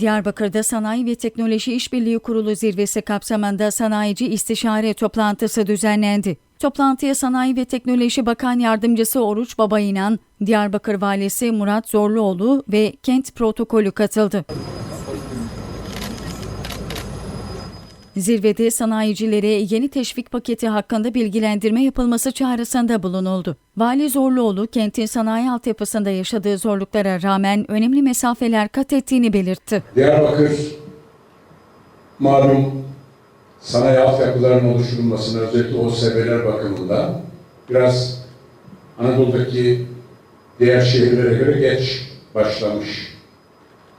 Diyarbakır'da Sanayi ve Teknoloji İşbirliği Kurulu zirvesi kapsamında sanayici istişare toplantısı düzenlendi. Toplantıya Sanayi ve Teknoloji Bakan Yardımcısı Oruç Babayınan, Diyarbakır Valisi Murat Zorluoğlu ve kent protokolü katıldı. Zirvede sanayicilere yeni teşvik paketi hakkında bilgilendirme yapılması çağrısında bulunuldu. Vali Zorluoğlu, kentin sanayi altyapısında yaşadığı zorluklara rağmen önemli mesafeler kat ettiğini belirtti. Diyarbakır malum sanayi altyapılarının oluşturulmasına özellikle OSB'ler bakımından biraz Anadolu'daki diğer şehirlere göre geç başlamış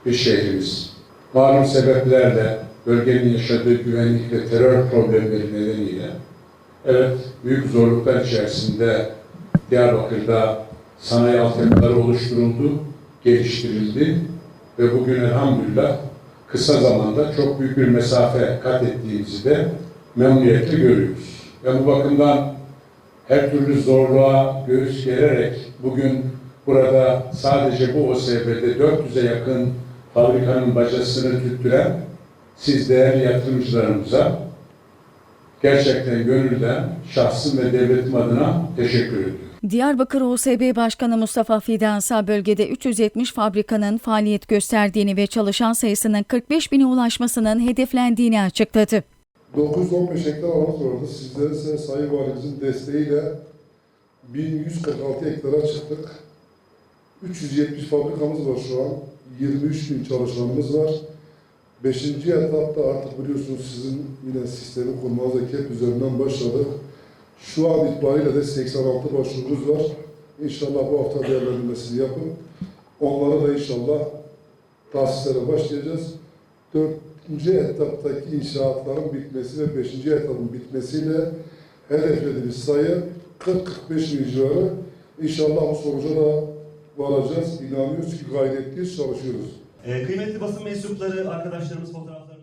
bir şehrimiz. Malum sebeplerle bölgenin yaşadığı güvenlik ve terör problemleri nedeniyle evet büyük zorluklar içerisinde Diyarbakır'da sanayi altyapıları oluşturuldu, geliştirildi ve bugün elhamdülillah kısa zamanda çok büyük bir mesafe kat ettiğimizi de memnuniyetle görüyoruz. Ve bu bakımdan her türlü zorluğa göğüs gererek bugün burada sadece bu OSB'de 400'e yakın fabrikanın bacasını tüttüren siz değerli yatırımcılarımıza gerçekten gönülden şahsım ve devletim adına teşekkür ediyorum. Diyarbakır OSB Başkanı Mustafa Fidansa bölgede 370 fabrikanın faaliyet gösterdiğini ve çalışan sayısının 45 bine ulaşmasının hedeflendiğini açıkladı. 915 hektar alanımız vardı. Sizlerin Sayın Valimizin desteğiyle 1146 hektara çıktık. 370 fabrikamız var şu an. 23 bin çalışanımız var. Beşinci etapta artık biliyorsunuz sizin yine sistemi kurmanıza KEP üzerinden başladık. Şu an itibariyle de 86 başvurumuz var. İnşallah bu hafta değerlendirmesini yapın. Onlara da inşallah tasislere başlayacağız. Dördüncü etaptaki inşaatların bitmesi ve beşinci etapın bitmesiyle hedeflediğimiz sayı 40-45 bin civarı. İnşallah bu sonuca da varacağız. İnanıyoruz ki gayretliyiz, çalışıyoruz. Ee, kıymetli basın mensupları, arkadaşlarımız fotoğraflarını